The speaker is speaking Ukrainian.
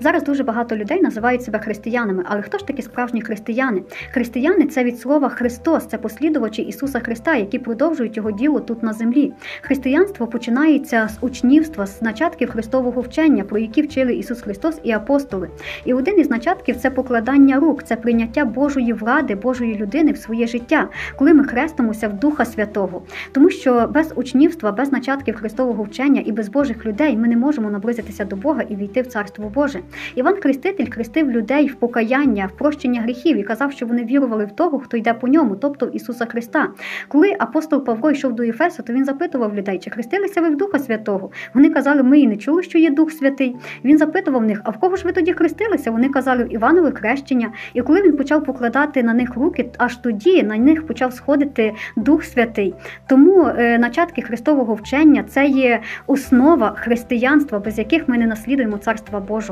Зараз дуже багато людей називають себе християнами, але хто ж такі справжні християни? Християни це від слова Христос, це послідувачі Ісуса Христа, які продовжують його діло тут на землі. Християнство починається з учнівства, з начатків Христового вчення, про які вчили Ісус Христос і апостоли. І один із начатків це покладання рук, це прийняття Божої влади, Божої людини в своє життя, коли ми хрестимося в Духа Святого. Тому що без учнівства, без начатків Христового вчення і без Божих людей ми не можемо наблизитися до Бога і війти в Царство Боже. Іван Хреститель хрестив людей в покаяння, в прощення гріхів і казав, що вони вірували в того, хто йде по ньому, тобто в Ісуса Христа. Коли апостол Павло йшов до Єфесу, то він запитував людей, чи хрестилися ви в Духа Святого. Вони казали, ми і не чули, що є Дух Святий. Він запитував них, а в кого ж ви тоді хрестилися? Вони казали в Іванове хрещення. І коли він почав покладати на них руки, аж тоді на них почав сходити Дух Святий. Тому е, начатки Христового вчення це є основа християнства, без яких ми не наслідуємо Царства Божого.